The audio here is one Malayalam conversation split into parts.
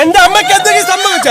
എന്റെ അമ്മയ്ക്ക് എന്തെങ്കിലും സംഭവിച്ച?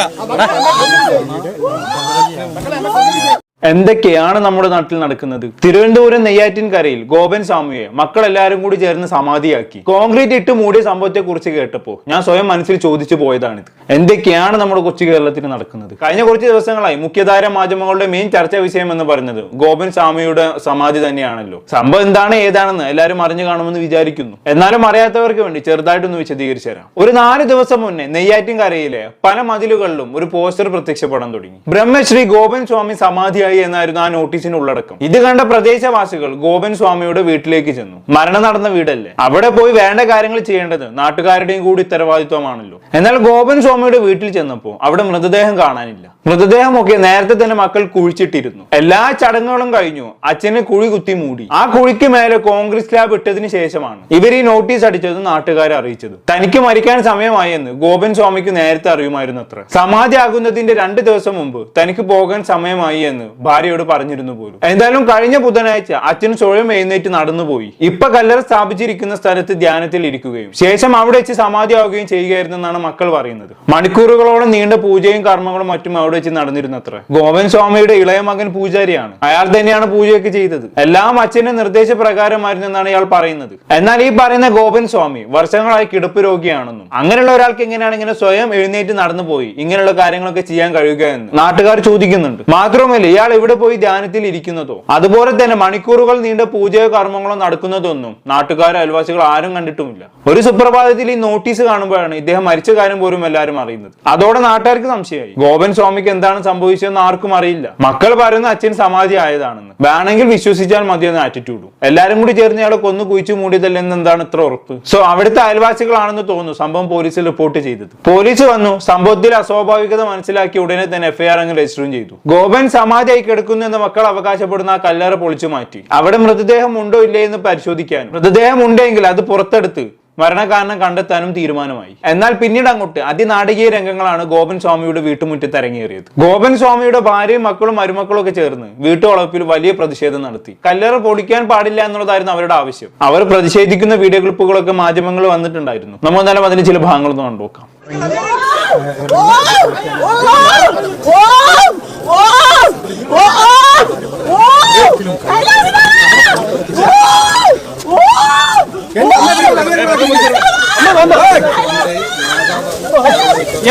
എന്തൊക്കെയാണ് നമ്മുടെ നാട്ടിൽ നടക്കുന്നത്? തിരുവനന്തപുരം നെയ്യാറ്റിൻകരയിൽ ഗോപൻ സ്വാമിയെ മക്കളെല്ലാവരും കൂടി ചേർന്ന് സമാധിയാക്കി. കോൺക്രീറ്റ് ഇട്ട് മൂടിയ സംഭവത്തെ കുറിച്ച് കേട്ടപ്പോൾ ഞാൻ സ്വയം മനസ്സിൽ ചോദിച്ചു പോയതാണിത്. എന്തൊക്കെയാണ് നമ്മുടെ കൊച്ചു കേരളത്തിൽ നടക്കുന്നത്? കഴിഞ്ഞ കുറച്ച് ദിവസങ്ങളായി മുഖ്യധാര മാധ്യമങ്ങളുടെ മെയിൻ ചർച്ചാ വിഷയം എന്ന് പറയുന്നത് ഗോപൻ സ്വാമിയുടെ സമാധി തന്നെയാണല്ലോ. സംഭവം എന്താണ് ഏതാണെന്ന് എല്ലാവരും അറിഞ്ഞു കാണുമെന്ന് വിചാരിക്കുന്നു. എന്നാലും അറിയാത്തവർക്ക് വേണ്ടി ചെറുതായിട്ടൊന്ന് വിശദീകരിച്ചു തരാം. ഒരു നാല് ദിവസം മുന്നേ നെയ്യാറ്റിൻകരയിലെ പല മതിലുകളിലും ഒരു പോസ്റ്റർ പ്രത്യക്ഷപ്പെടാൻ തുടങ്ങി. ബ്രഹ്മശ്രീ ഗോപൻ സ്വാമി സമാധിയായി എന്നായിരുന്നു ആ നോട്ടീസിന് ഉള്ളടക്കം. ഇത് കണ്ട പ്രദേശവാസികൾ ഗോപൻ സ്വാമിയുടെ വീട്ടിലേക്ക് ചെന്നു. മരണം നടന്ന വീടല്ലേ? അവിടെ പോയി വേണ്ട കാര്യങ്ങൾ ചെയ്യേണ്ടത് നാട്ടുകാരുടെയും കൂടി ഉത്തരവാദിത്വമാണല്ലോ. എന്നാൽ ഗോപൻ സ്വാമിയുടെ വീട്ടിൽ ചെന്നപ്പോൾ അവിടെ മൃതദേഹം കാണാനില്ല. മൃതദേഹമൊക്കെ നേരത്തെ തന്നെ മക്കൾ കുഴിച്ചിട്ടിരുന്നു. എല്ലാ ചടങ്ങുകളും കഴിഞ്ഞു. അച്ഛന് കുഴി കുത്തി മൂടി. ആ കുഴിക്ക് മേലെ കോൺഗ്രസ് ലാബ് ഇട്ടതിന് ശേഷമാണ് ഇവർ ഈ നോട്ടീസ് അടിച്ചത് നാട്ടുകാരെ അറിയിച്ചത്. തനിക്ക് മരിക്കാൻ സമയമായി എന്ന് ഗോപൻ സ്വാമിക്ക് നേരത്തെ അറിയുമായിരുന്നു അത്ര സമാധി ആകുന്നതിന്റെ രണ്ട് ദിവസം മുമ്പ് തനിക്ക് പോകാൻ സമയമായി എന്ന് ഭാര്യയോട് പറഞ്ഞിരുന്നു പോലും. എന്തായാലും കഴിഞ്ഞ ബുധനാഴ്ച അച്ഛൻ സ്വയം എഴുന്നേറ്റ് നടന്നുപോയി. ഇപ്പൊ കല്ലറ സ്ഥാപിച്ചിരിക്കുന്ന സ്ഥലത്ത് ധ്യാനത്തിൽ ഇരിക്കുകയും ശേഷം അവിടെ വെച്ച് സമാധി ആവുകയും ചെയ്യുകയായിരുന്നു എന്നാണ് മക്കൾ പറയുന്നത്. മണിക്കൂറുകളോളം നീണ്ട പൂജയും കർമ്മങ്ങളും മറ്റും അവിടെ വെച്ച് നടന്നിരുന്നത്ര. ഗോവൻ സ്വാമിയുടെ ഇളയ മകൻ പൂജാരിയാണ്. അയാൾ തന്നെയാണ് പൂജയൊക്കെ ചെയ്തത്. എല്ലാം അച്ഛന്റെ നിർദ്ദേശപ്രകാരമായിരുന്നു എന്നാണ് ഇയാൾ പറയുന്നത്. എന്നാൽ ഈ പറയുന്ന ഗോപൻ സ്വാമി വർഷങ്ങളായി കിടപ്പ് രോഗിയാണെന്നും അങ്ങനെയുള്ള ഒരാൾക്ക് എങ്ങനെയാണ് ഇങ്ങനെ സ്വയം എഴുന്നേറ്റ് നടന്നു പോയി ഇങ്ങനെയുള്ള കാര്യങ്ങളൊക്കെ ചെയ്യാൻ കഴിയുക എന്ന് നാട്ടുകാർ ചോദിക്കുന്നുണ്ട്. മാത്രമല്ല ഇയാൾ ഇവിടെ പോയി ധ്യാനത്തിൽ ഇരിക്കുന്നതോ അതുപോലെ തന്നെ മണിക്കൂറുകൾ നീണ്ട പൂജയോ കർമ്മങ്ങളോ നടക്കുന്നതൊന്നും നാട്ടുകാരോ അയൽവാസികൾ ആരും കണ്ടിട്ടുമില്ല. ഒരു സുപ്രഭാതത്തിൽ ഈ നോട്ടീസ് കാണുമ്പോഴാണ് ഇദ്ദേഹം മരിച്ച കാര്യം പോലും എല്ലാവരും അറിയുന്നത്. അതോടെ നാട്ടുകാർക്ക് സംശയമായി. ഗോപൻ സ്വാമിക്ക് എന്താണ് സംഭവിച്ചതെന്ന് ആർക്കും അറിയില്ല. മക്കൾ പറയുന്ന അച്ഛൻ സമാധി ആയതാണെന്ന്. വേണമെങ്കിൽ വിശ്വസിച്ചാൽ മതിയെന്ന ആറ്റിറ്റ്യൂഡും എല്ലാരും കൂടി ചേർന്ന് അയാളെ കൊന്നു കുഴിച്ചു മൂടിയതല്ലെന്ന് എന്താണ് ഇത്ര ഉറപ്പ്? സോ അവിടുത്തെ അയൽവാസികളാണെന്ന് തോന്നുന്നു സംഭവം പോലീസിൽ റിപ്പോർട്ട് ചെയ്തത്. പോലീസ് വന്നു സംഭവത്തിൽ അസ്വാഭാവികത മനസ്സിലാക്കി ഉടനെ തന്നെ എഫ്ഐആർ അങ്ങ് രജിസ്റ്ററും ചെയ്തു. ഗോപൻ സമാധിയായി കിടക്കുന്നു എന്ന് മക്കൾ അവകാശപ്പെടുന്ന ആ കല്ലറ പൊളിച്ചു മാറ്റി. അവിടെ മൃതദേഹം ഉണ്ടോ ഇല്ലേ എന്ന് പരിശോധിക്കാനും. മൃതദേഹം ഉണ്ടെങ്കിൽ അത് പുറത്തെടുത്ത് മരണകാരണം കണ്ടെത്താനും തീരുമാനമായി. എന്നാൽ പിന്നീട് അങ്ങോട്ട് അതിനാടകീയ രംഗങ്ങളാണ് ഗോപൻ സ്വാമിയുടെ വീട്ടുമുറ്റത്ത് ഇറങ്ങിയേറിയത് ഗോപൻ സ്വാമിയുടെ ഭാര്യയും മക്കളും മരുമക്കളും ഒക്കെ ചേർന്ന് വീട്ടുവളപ്പിൽ വലിയ പ്രതിഷേധം നടത്തി. കല്ലറ പൊളിക്കാൻ പാടില്ല എന്നുള്ളതായിരുന്നു അവരുടെ ആവശ്യം. അവർ പ്രതിഷേധിക്കുന്ന വീഡിയോ ക്ലിപ്പുകളൊക്കെ മാധ്യമങ്ങൾ വന്നിട്ടുണ്ടായിരുന്നു. നമ്മൾ എന്നാലും അതിന് ചില ഭാഗങ്ങളൊന്നും കണ്ടുനോക്കാം.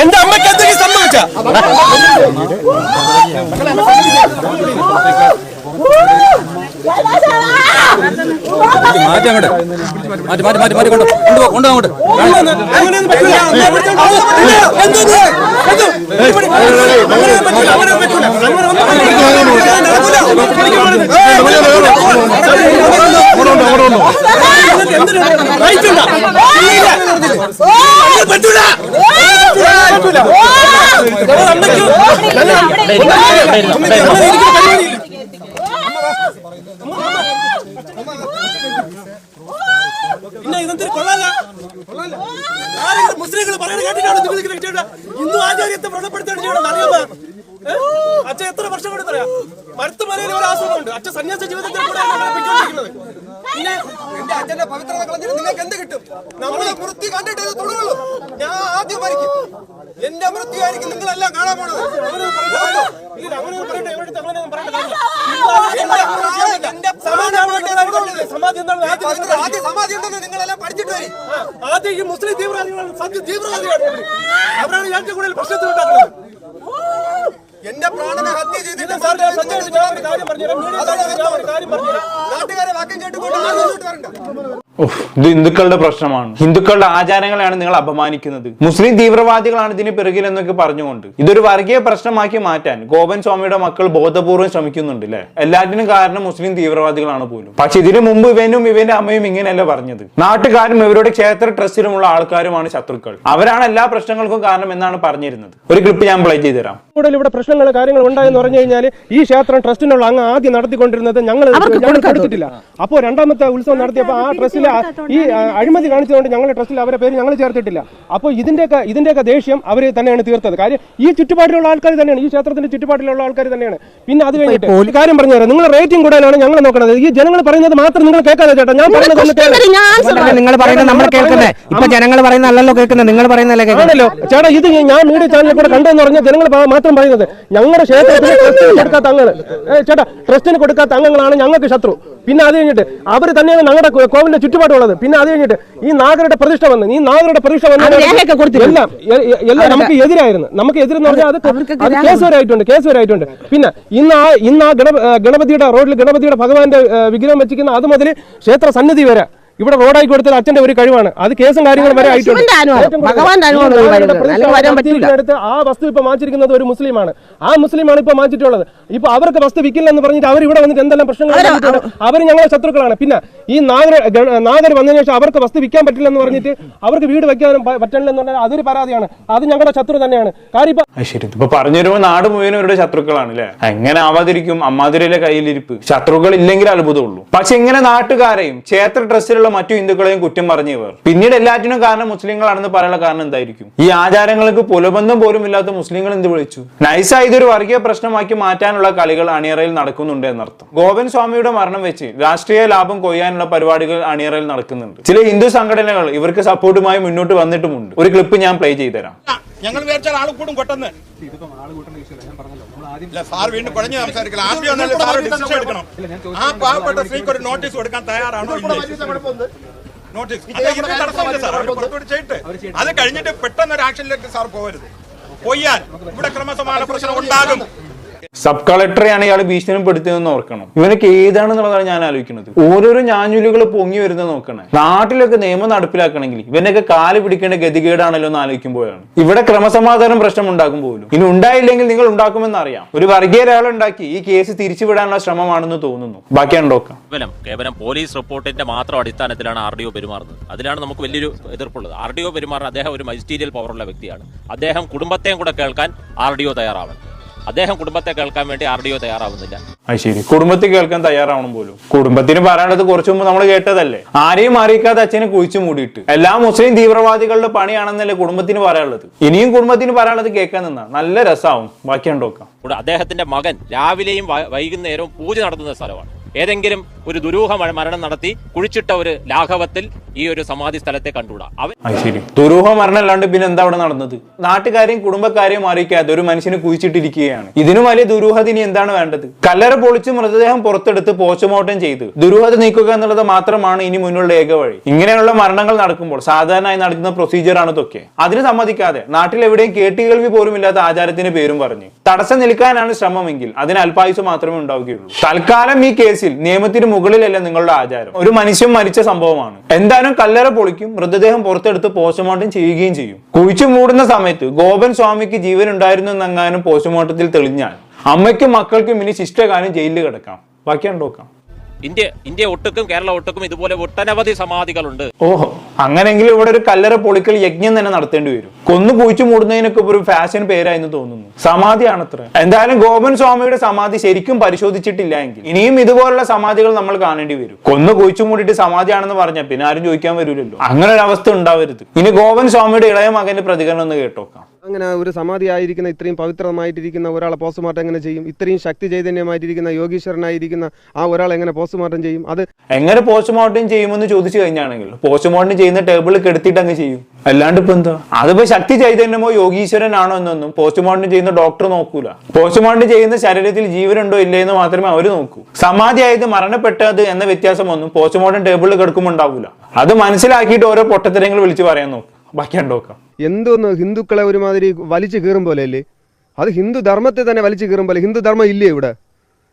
എന്റെ അമ്മയ്ക്ക് എന്തെങ്കിലും സംഭവിച്ച? മാറ്റി അങ്ങോട്ട് മാറ്റി മാറ്റി മാറ്റി മാറ്റി കൊണ്ട് കൊണ്ടുപോ കൊണ്ടുപോ അങ്ങോട്ട് പറ്റൂല പറ്റൂല പിന്നെ ഇതെന്തൊരു കൊള്ളാല? ആരെങ്കിലും മുസ്ലിങ്ങൾ പറയുന്നത് കേട്ടിട്ടാണ് നിങ്ങൾ ഇങ്ങനെ ഹിന്ദു ആചാര്യത്തെ വ്രണപ്പെടുത്താണ് ചെയ്യണം അറിയാമോ? അച്ഛൻ എത്ര വർഷം കൊണ്ട് പറയാം? മരുത്തുമലയിൽ ഒരു ആശ്രമമുണ്ട് അച്ഛൻ സന്യാസ ജീവിതത്തിൽ കൂടെ പിന്നെ എന്റെ അച്ഛന്റെ പവിത്രത കളഞ്ഞിട്ട് നിങ്ങൾക്ക് എന്ത് കിട്ടും? നമ്മളെ വൃത്തി കണ്ടിട്ട് ഇത് തുടരുള്ളൂ ഞാൻ ആദ്യം മരിക്കും. എന്റെ മൃത്യു ആയിരിക്കും നിങ്ങളെല്ലാം കാണാൻ പോണത്. ഇല്ല, പറയട്ടെ എവിടെ എവിടുത്തെ അങ്ങനെയൊന്നും നിങ്ങളെല്ലാം പഠിച്ചിട്ട് വരും ആദ്യം ഈ മുസ്ലിം തീവ്രവാദികളാണ് സത്യ തീവ്രവാദികളാണ്. അവരാണ് ഏറ്റവും കൂടുതൽ പ്രശ്നത്തിലുണ്ടാക്കുന്നത് എന്റെ പ്രാണനെ ഹത്യ ചെയ്തിട്ട്. നാട്ടുകാരെ വാക്യം കേട്ടുകൊണ്ട് ആരും വരണ്ട ഇത് ഹിന്ദുക്കളുടെ പ്രശ്നമാണ്. ഹിന്ദുക്കളുടെ ആചാരങ്ങളെയാണ് നിങ്ങൾ അപമാനിക്കുന്നത്. മുസ്ലിം തീവ്രവാദികളാണ് ഇതിന് പിറകിൽ എന്നൊക്കെ പറഞ്ഞുകൊണ്ട്. ഇതൊരു വർഗീയ പ്രശ്നമാക്കി മാറ്റാൻ ഗോപൻ സ്വാമിയുടെ മക്കൾ ബോധപൂർവം ശ്രമിക്കുന്നുണ്ട് അല്ലെ എല്ലാറ്റിനും കാരണം മുസ്ലിം തീവ്രവാദികളാണ് പോലും. പക്ഷെ ഇതിനു മുമ്പ് ഇവനും ഇവന്റെ അമ്മയും ഇങ്ങനെയല്ല പറഞ്ഞത്? നാട്ടുകാരും ഇവരുടെ ക്ഷേത്ര ട്രസ്റ്റിലുമുള്ള ആൾക്കാരുമാണ് ശത്രുക്കൾ. അവരാണ് എല്ലാ പ്രശ്നങ്ങൾക്കും കാരണം എന്നാണ് പറഞ്ഞിരുന്നത്. ഒരു ക്ലിപ്പ് ഞാൻ പ്ലേ ചെയ്തു തരാം. കൂടുതൽ ഇവിടെ പ്രശ്നങ്ങൾ കാര്യങ്ങൾ ഉണ്ടായെന്ന് പറഞ്ഞു കഴിഞ്ഞാൽ ഈ ക്ഷേത്രം ട്രസ്റ്റിനുള്ള അങ്ങ് ആദ്യം നടത്തിക്കൊണ്ടിരുന്നത് ഞങ്ങൾ അപ്പോ കൊടുത്തിട്ടില്ല അപ്പോൾ രണ്ടാമത്തെ ഉത്സവം നടത്തിയപ്പോൾ ആ ട്രസ്റ്റിലെ ഈ അഴിമതി കാണിച്ചതുകൊണ്ട് ഞങ്ങളുടെ ട്രസ്റ്റിൽ അവരെ പേര് ഞങ്ങൾ ചേർത്തിട്ടില്ല. അപ്പോൾ ഇതിന്റെയൊക്കെ ഇതിന്റെയൊക്കെ ദേഷ്യം അവർ തന്നെയാണ് തീർത്തത്. കാര്യം ഈ ചുറ്റുപാടിലുള്ള ആൾക്കാർ തന്നെയാണ് ഈ ക്ഷേത്രത്തിന്റെ ചുറ്റുപാടിലുള്ള ആൾക്കാർ തന്നെയാണ്. പിന്നെ അത് കഴിഞ്ഞിട്ട് ഒരു കാര്യം പറഞ്ഞു തരാം നിങ്ങളുടെ റേറ്റിംഗ് കൂടാനാണ് ഞങ്ങൾ നോക്കുന്നത് ഈ ജനങ്ങൾ പറയുന്നത് മാത്രം നിങ്ങൾ കേൾക്കാതെ ചേട്ടാ. ഞാൻ പറയുന്നത് നിങ്ങൾ പറയുന്നത് നമ്മൾ കേൾക്കുന്നത് ഇപ്പൊ ജനങ്ങൾ പറയുന്ന അല്ലല്ലോ കേൾക്കുന്നത് നിങ്ങൾ പറയുന്നല്ലേ കേൾക്കുന്നല്ലോ ചേട്ടാ ഇത് ഞാൻ മീഡിയ ചാനലിൽ കൂടെ കണ്ടെന്ന് പറഞ്ഞ ജനങ്ങൾ മാത്രം പറയുന്നത്. ഞങ്ങളുടെ ക്ഷേത്രത്തിന് ട്രസ്റ്റിന് കൊടുക്കാത്ത അംഗങ്ങൾ ചേട്ടാ ട്രസ്റ്റിന് കൊടുക്കാത്ത അംഗങ്ങളാണ് ഞങ്ങൾക്ക് ശത്രു. പിന്നെ അത് കഴിഞ്ഞിട്ട് അവർ തന്നെയാണ് ഞങ്ങളുടെ കോവിലിന്റെ ചുറ്റുപാടുള്ളത്. പിന്നെ അത് കഴിഞ്ഞിട്ട് ഈ നാഗരുടെ പ്രതിഷ്ഠ വന്ന് ഈ നാഗരുടെ പ്രതിഷ്ഠ വന്ന് എല്ലാം എല്ലാം നമുക്ക് എതിരായിരുന്നു. നമുക്ക് എതിരെന്ന് പറഞ്ഞാൽ അത് അത് കേസ് വരായിട്ടുണ്ട് കേസ് വരായിട്ടുണ്ട് പിന്നെ ഇന്ന് ആ ഇന്ന് ആ ഗണപതിയുടെ റോഡിൽ ഗണപതിയുടെ ഭഗവാന്റെ വിഗ്രഹം വെച്ചിരിക്കുന്ന അത് മുതൽ ക്ഷേത്ര സന്നിധി വരെ ഇവിടെ റോഡായി കൊടുത്തത് അച്ഛന്റെ ഒരു കഴിവാണ്. അത് കേസും കാര്യങ്ങളും വരെ ആയിട്ടുണ്ട്. ആ വസ്തു ഇപ്പൊ മാറ്റിരിക്കുന്നത് ഒരു മുസ്ലിമാണ്. ആ മുസ്ലിമാണ് ഇപ്പൊ മാറ്റിയിട്ടുള്ളത് ഇപ്പൊ അവർക്ക് വസ്തു വിൽക്കില്ലെന്ന് പറഞ്ഞിട്ട് അവർ ഇവിടെ വന്നിട്ട് എന്തെല്ലാം പ്രശ്നങ്ങൾ അവർ ഞങ്ങളുടെ ശത്രുക്കളാണ്. പിന്നെ ഈ നാഗർ നാഗർ വന്നതിന് ശേഷം അവർക്ക് വസ്തു വിൽക്കാൻ പറ്റില്ല എന്ന് പറഞ്ഞിട്ട് അവർക്ക് വീട് വെക്കാനും പറ്റണില്ല പറ്റണില്ലെന്ന് പറഞ്ഞാൽ അതൊരു പരാതിയാണ്. അത് ഞങ്ങളുടെ ശത്രു തന്നെയാണ്. കാര്യം ഇപ്പൊ പറഞ്ഞൊരു ശരി. ഇപ്പൊ പറഞ്ഞു നാട് മുഴുവൻ ഇവരുടെ ശത്രുക്കളാണ് അല്ലെ? എങ്ങനെ ആവാതിരിക്കും അമ്മാതിരിയിലെ കയ്യിലിരിപ്പ്. ശത്രുക്കൾ ഇല്ലെങ്കിൽ അത്ഭുതമുള്ളൂ. പക്ഷെ ഇങ്ങനെ നാട്ടുകാരെയും ക്ഷേത്ര ട്രസ്റ്റിലുള്ള മറ്റു ഹിന്ദുക്കളെയും കുറ്റം പറഞ്ഞു ഇവർ. പിന്നീട് എല്ലാറ്റിനും കാരണം മുസ്ലിങ്ങളാണെന്ന് പറയാനുള്ള കാരണം എന്തായിരിക്കും? ഈ ആചാരങ്ങൾക്ക് പുലബന്ധം പോലും ഇല്ലാത്ത മുസ്ലിങ്ങൾ എന്ത് വിളിച്ചു? നൈസായി ഇതൊരു വർഗീയ പ്രശ്നമാക്കി മാറ്റാനുള്ള കളികൾ അണിയറയിൽ നടക്കുന്നുണ്ട് എന്നർത്ഥം. ഗോവിന്ദ് സ്വാമിയുടെ മരണം വെച്ച് രാഷ്ട്രീയ ലാഭം കൊയ്യാനുള്ള പരിപാടികൾ അണിയറയിൽ നടക്കുന്നുണ്ട്. ചില ഹിന്ദു സംഘടനകൾ ഇവർക്ക് സപ്പോർട്ടുമായി മുന്നോട്ട് വന്നിട്ടുമുണ്ട്. ഒരു ക്ലിപ്പ് ഞാൻ പ്ലേ ചെയ്തുതരാം. ഞങ്ങൾ വിചാരിച്ചാൽ ആൾ കൂടും പെട്ടെന്ന്. സാർ വീണ്ടും കുഴഞ്ഞു സംസാരിക്കില്ല. ആദ്യം സാർ ഡിസിഷൻ എടുക്കണം. ആ പാവപ്പെട്ട സ്ത്രീക്ക് ഒരു നോട്ടീസ് കൊടുക്കാൻ തയ്യാറാണോ നോട്ടീസ് അത് ഇത് തടസ്സമില്ല സാർ അവർ പുറത്തുവിട്ട് ചെയ്യട്ടെ. അത് കഴിഞ്ഞിട്ട് പെട്ടെന്ന് ഒരു ആക്ഷനിലേക്ക് സാർ പോകരുത്. പോയാൽ ഇവിടെ ക്രമസമാധാന പ്രശ്നം ഉണ്ടാകും. സബ് കളക്ടറെയാണ് ഇയാൾ ഭീഷണിപ്പെടുത്തിയതെന്ന് ഓർക്കണം. ഇവനൊക്കെ ഏതാണെന്നുള്ളതാണ് ഞാൻ ആലോചിക്കുന്നത്. ഓരോരോ ഞാഞ്ഞുലുകൾ പൊങ്ങി വരുന്നത് നോക്കണേ. നാട്ടിലൊക്കെ നിയമം നടപ്പിലാക്കണമെങ്കിൽ ഇവനൊക്കെ കാൽ പിടിക്കേണ്ട ഗതികേടാണല്ലോ എന്ന് ആലോചിക്കുമ്പോഴാണ്. ഇവിടെ ക്രമസമാധാനം പ്രശ്നം ഉണ്ടാക്കും പോലും. ഇനി ഉണ്ടായില്ലെങ്കിൽ നിങ്ങൾ ഉണ്ടാക്കുമെന്ന് അറിയാം. ഒരു വർഗീയ ഒരാൾ ഉണ്ടാക്കി ഈ കേസ് തിരിച്ചുവിടാനുള്ള ശ്രമമാണെന്ന് തോന്നുന്നു. ബാക്കിയാണ് നോക്കാം. കേവലം പോലീസ് റിപ്പോർട്ടിന്റെ മാത്രം അടിസ്ഥാനത്തിലാണ് ആർ ഡി ഒ പെരുമാറുന്നത്. അതിലാണ് നമുക്ക് വലിയൊരു എതിർപ്പുള്ളത്. ആർ ഡി ഒ പെരുമാറുന്ന അദ്ദേഹം ഒരു മജിസ്റ്റീരിയൽ പവറുള്ള വ്യക്തിയാണ്. അദ്ദേഹം കുടുംബത്തെയും കൂടെ കേൾക്കാൻ ആർ ഡി ഒ തയ്യാറാവണം. അദ്ദേഹം കുടുംബത്തെ കേൾക്കാൻ വേണ്ടി ആർ ഡി ഒ തയ്യാറാവുന്നില്ല. അത് ശരി. കുടുംബത്തിൽ കേൾക്കാൻ തയ്യാറാവണം പോലും. കുടുംബത്തിന് പറയാനുള്ളത് കുറച്ചു മുമ്പ് നമ്മൾ കേട്ടതല്ലേ? ആരെയും അറിയിക്കാതെ അച്ഛനെ കുഴിച്ചു മൂടിയിട്ട്. എല്ലാ മുസ്ലിം തീവ്രവാദികളുടെ പണിയാണെന്നല്ലേ കുടുംബത്തിന് പറയാനുള്ളത്. ഇനിയും കുടുംബത്തിന് പറയാനുള്ളത് കേൾക്കാൻ നിന്നാ. നല്ല രസാവും. ബാക്കി ഉണ്ടോക്കാം അദ്ദേഹത്തിന്റെ മകൻ രാവിലെയും വൈകുന്നേരവും പൂജ നടത്തുന്ന സ്ഥലമാണ്. ഏതെങ്കിലും ഒരു ദുരൂഹ മരണം നടത്തി കുഴിച്ചിട്ട ഒരു ലാഘവത്തിൽ ഈ ഒരു സമാധി സ്ഥലത്തെ കണ്ടുകൂടാ? അവൻ ദുരൂഹ മരണം അല്ലാണ്ട് പിന്നെ എന്താ അവിടെ നടന്നത്? നാട്ടുകാരെയും കുടുംബക്കാരെയും അറിയിക്കാതെ ഒരു മനുഷ്യനെ കുഴിച്ചിട്ടിരിക്കുകയാണ്. ഇതിനും വലിയ ദുരൂഹത ഇനി എന്താണ് വേണ്ടത്? കല്ലറ പൊളിച്ച് മൃതദേഹം പുറത്തെടുത്ത് പോസ്റ്റ്മോർട്ടം ചെയ്ത് ദുരൂഹത നീക്കുക എന്നുള്ളത് മാത്രമാണ് ഇനി മുന്നിലുള്ള ഏക വഴി. ഇങ്ങനെയുള്ള മരണങ്ങൾ നടക്കുമ്പോൾ സാധാരണയായി നടക്കുന്ന പ്രൊസീജിയർ ആണ് ഇതൊക്കെ. അതിന് സമ്മതിക്കാതെ നാട്ടിലെവിടെയും കേട്ടുകേൾവി പോലും ഇല്ലാത്ത ആചാരത്തിന്റെ പേരും പറഞ്ഞു തടസ്സം നിൽക്കാനാണ് ശ്രമമെങ്കിൽ അതിന് അല്പായുസ് മാത്രമേ ഉണ്ടാവുകയുള്ളൂ. തൽക്കാലം ഈ കേസിൽ നിയമത്തിന് മുകളിലല്ല നിങ്ങളുടെ ആചാരം? ഒരു മനുഷ്യൻ മരിച്ച സംഭവമാണ്. എന്തായാലും കല്ലറ പൊളിക്കും മൃതദേഹം പുറത്തെടുത്ത് പോസ്റ്റ്മോർട്ടം ചെയ്യുകയും ചെയ്യും. കുഴിച്ചു മൂടുന്ന സമയത്ത് ഗോപൻ സ്വാമിക്ക് ജീവൻ ഉണ്ടായിരുന്നു എന്നെങ്ങാനും പോസ്റ്റ്മോർട്ടത്തിൽ തെളിഞ്ഞാൽ അമ്മയ്ക്കും മക്കൾക്കും ഇനി ശിഷ്ടകാലം ജയിലിൽ കിടക്കാം. ബാക്കി ഉണ്ടോക്കാം ഇന്ത്യ ഇന്ത്യ ഒട്ടുക്കും കേരള ഒട്ടുക്കും ഇതുപോലെ ഒട്ടനവധി സമാധികളുണ്ട്. ഓഹോ. അങ്ങനെങ്കിലും ഇവിടെ ഒരു കല്ലറ പൊളിക്കൽ യജ്ഞം തന്നെ നടത്തേണ്ടി വരും. കൊന്നു കുഴിച്ചു മൂടുന്നതിനൊക്കെ ഒരു ഫാഷൻ പേരായെന്ന് തോന്നുന്നു. സമാധിയാണത്ര. എന്തായാലും ഗോപൻ സ്വാമിയുടെ സമാധി ശരിക്കും പരിശോധിച്ചിട്ടില്ല എങ്കിൽ ഇനിയും ഇതുപോലുള്ള സമാധികൾ നമ്മൾ കാണേണ്ടി വരും. കൊന്നു കുഴിച്ചു മൂടിയിട്ട് സമാധിയാണെന്ന് പറഞ്ഞാൽ പിന്നെ ആരും ചോദിക്കാൻ വരില്ലല്ലോ അങ്ങനെ ഒരു അവസ്ഥ ഉണ്ടാവരുത്. ഇനി ഗോപൻ സ്വാമിയുടെ ഇളയ മകന്റെ പ്രതികരണം ഒന്ന് കേട്ടോക്കാം. അങ്ങനെ ഒരു സമാധി ആയിരിക്കുന്ന ഇത്രയും പവിത്രമായിട്ടിരിക്കുന്ന ഒരാളെ പോസ്റ്റ്മോർട്ടം എങ്ങനെ ചെയ്യും? ഇത്രയും ശക്തി ചൈതന്യമായിട്ടിരിക്കുന്ന യോഗീശ്വരനായിരിക്കുന്ന ആ ഒരാൾ എങ്ങനെ പോസ്റ്റ്മോർട്ടം ചെയ്യും? അത് എങ്ങനെ പോസ്റ്റ്മോർട്ടം ചെയ്യുമെന്ന് ചോദിച്ചു കഴിഞ്ഞാണെങ്കിൽ പോസ്റ്റ്മോർട്ടം ചെയ്യുന്ന ടേബിളിൽ കെടുത്തിട്ട് അങ്ങ് ചെയ്യും. അല്ലാണ്ട് ഇപ്പൊ എന്താ? അതിപ്പോ ശക്തി ചൈതന്യമോ യോഗീശ്വരനാണോ എന്നൊന്നും പോസ്റ്റ്മോർട്ടം ചെയ്യുന്ന ഡോക്ടർ നോക്കൂല. പോസ്റ്റ്മോർട്ടം ചെയ്യുന്ന ശരീരത്തിൽ ജീവനുണ്ടോ ഇല്ലേ എന്ന് മാത്രമേ അവർ നോക്കൂ. സമാധിയായത് മരണപ്പെട്ടത് എന്ന വ്യത്യാസമൊന്നും പോസ്റ്റ്മോർട്ടം ടേബിളിൽ കിടക്കുമ്പോൾ ഉണ്ടാവൂല. അത് മനസ്സിലാക്കിയിട്ട് ഓരോ പൊട്ടത്തരങ്ങൾ വിളിച്ചു പറയാൻ നോക്കും. ബാക്കി നോക്കാം. എന്തോന്ന് ഹിന്ദുക്കളെ ഒരുമാതിരി വലിച്ചു കീറും പോലെ അല്ലേ അത് ഹിന്ദു ധർമ്മത്തെ തന്നെ വലിച്ചു കീറും പോലെ. ഹിന്ദു ധർമ്മം ഇല്ലേ ഇവിടെ?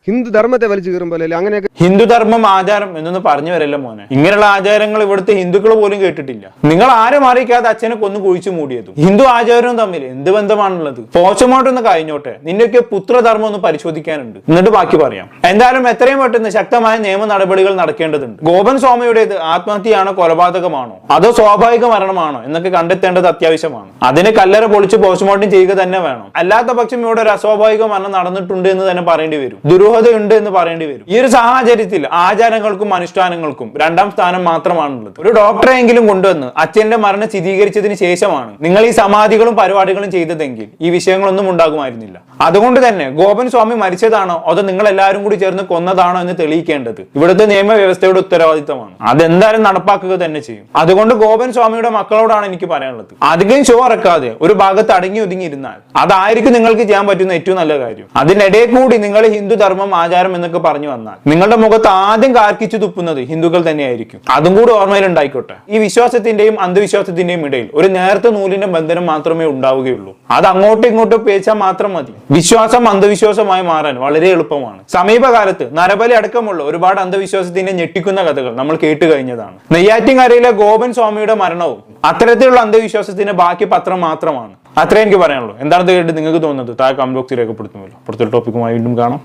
ഹിന്ദു ധർമ്മത്തെ വലിച്ചു കീറും പോലെ അങ്ങനെയൊക്കെ ഹിന്ദുധർമ്മം ആചാരം എന്നൊന്നും പറഞ്ഞു വരല്ല മോനെ. ഇങ്ങനെയുള്ള ആചാരങ്ങൾ ഇവിടുത്തെ ഹിന്ദുക്കൾ പോലും കേട്ടിട്ടില്ല. നിങ്ങൾ ആരും അറിയിക്കാതെ അച്ഛനെ കൊന്നു കുഴിച്ചു മൂടിയതും? ഹിന്ദു ആചാരവും തമ്മിൽ എന്ത് ബന്ധമാണുള്ളത്? പോസ്റ്റ്മോർട്ടം കഴിഞ്ഞോട്ടെ. നിന്നൊക്കെ പുത്രധർമ്മം ഒന്ന് പരിശോധിക്കാനുണ്ട്. എന്നിട്ട് ബാക്കി പറയാം. എന്തായാലും എത്രയും പെട്ടെന്ന് ശക്തമായ നിയമ നടപടികൾ നടക്കേണ്ടതുണ്ട്. ഗോപൻ സ്വാമിയുടേത് ആത്മഹത്യയാണോ കൊലപാതകമാണോ? അതോ സ്വാഭാവിക മരണമാണോ എന്നൊക്കെ കണ്ടെത്തേണ്ടത് അത്യാവശ്യമാണ്. അതിന് കല്ലറ പൊളിച്ച് പോസ്റ്റ്മോർട്ടം ചെയ്യുക തന്നെ വേണം. അല്ലാത്ത പക്ഷം ഇവിടെ ഒരു അസ്വാഭാവിക മരണം നടന്നിട്ടുണ്ട് എന്ന് തന്നെ പറയേണ്ടി വരും. ദുരൂഹതയുണ്ട് എന്ന് പറയേണ്ടി വരും. ഈ ഒരു സാഹചര്യത്തിൽ ആചാരങ്ങൾക്കും അനുഷ്ഠാനങ്ങൾക്കും രണ്ടാം സ്ഥാനം മാത്രമാണുള്ളത്. ഒരു ഡോക്ടറെങ്കിലും കൊണ്ടുവന്ന് അച്ഛന്റെ മരണം സ്ഥിരീകരിച്ചതിന് ശേഷമാണ് നിങ്ങൾ ഈ സമാധികളും പരിപാടികളും ചെയ്തതെങ്കിൽ ഈ വിഷയങ്ങളൊന്നും ഉണ്ടാകുമായിരുന്നില്ല. അതുകൊണ്ട് തന്നെ ഗോപൻ സ്വാമി മരിച്ചതാണോ അതോ നിങ്ങൾ എല്ലാവരും കൂടി ചേർന്ന് കൊന്നതാണോ എന്ന് തെളിയിക്കേണ്ടത് ഇവിടുത്തെ നിയമവ്യവസ്ഥയുടെ ഉത്തരവാദിത്തമാണ്. അതെന്തായാലും നടപ്പാക്കുക തന്നെ ചെയ്യും. അതുകൊണ്ട് ഗോപൻ സ്വാമിയുടെ മക്കളോടാണ് എനിക്ക് പറയാനുള്ളത്. അധികം ഷോ ഇറക്കാതെ ഒരു ഭാഗത്ത് അടങ്ങി ഒതുങ്ങിയിരുന്നാൽ അതായിരിക്കും നിങ്ങൾക്ക് ചെയ്യാൻ പറ്റുന്ന ഏറ്റവും നല്ല കാര്യം. അതിനിടയിൽ കൂടി നിങ്ങൾ ഹിന്ദു ധർമ്മം ആചാരം എന്നൊക്കെ പറഞ്ഞു വന്നാൽ നിങ്ങളുടെ മുഖത്ത് ആദ്യം കാർക്കിച്ചു തുപ്പുന്നത് ഹിന്ദുക്കൾ തന്നെയായിരിക്കും. അതും കൂടി ഓർമ്മയിൽ ഉണ്ടായിക്കോട്ടെ ഈ വിശ്വാസത്തിന്റെയും അന്ധവിശ്വാസത്തിന്റെയും ഇടയിൽ ഒരു നേർത്ത നൂലിന്റെ ബന്ധനം മാത്രമേ ഉണ്ടാവുകയുള്ളൂ. അത് അങ്ങോട്ടും ഇങ്ങോട്ടും പേച്ചാൽ മാത്രം മതി. വിശ്വാസം അന്ധവിശ്വാസമായി മാറാൻ വളരെ എളുപ്പമാണ്. സമീപകാലത്ത് നരബലി അടക്കമുള്ള ഒരുപാട് അന്ധവിശ്വാസത്തിന്റെ ഞെട്ടിക്കുന്ന കഥകൾ നമ്മൾ കേട്ട് കഴിഞ്ഞതാണ്. നെയ്യാറ്റിൻകരയിലെ ഗോപൻ സ്വാമിയുടെ മരണവും അത്തരത്തിലുള്ള അന്ധവിശ്വാസത്തിന്റെ ബാക്കി പത്രം മാത്രമാണ്. അത്രേ എനിക്ക് പറയാനുള്ളൂ. എന്താണ് കേട്ട് നിങ്ങൾക്ക് തോന്നുന്നത്? താഴെ കമന്റ് ബോക്സിൽ രേഖപ്പെടുത്തുമല്ലോ. ടോപ്പിക്കുമായി വീണ്ടും കാണാം.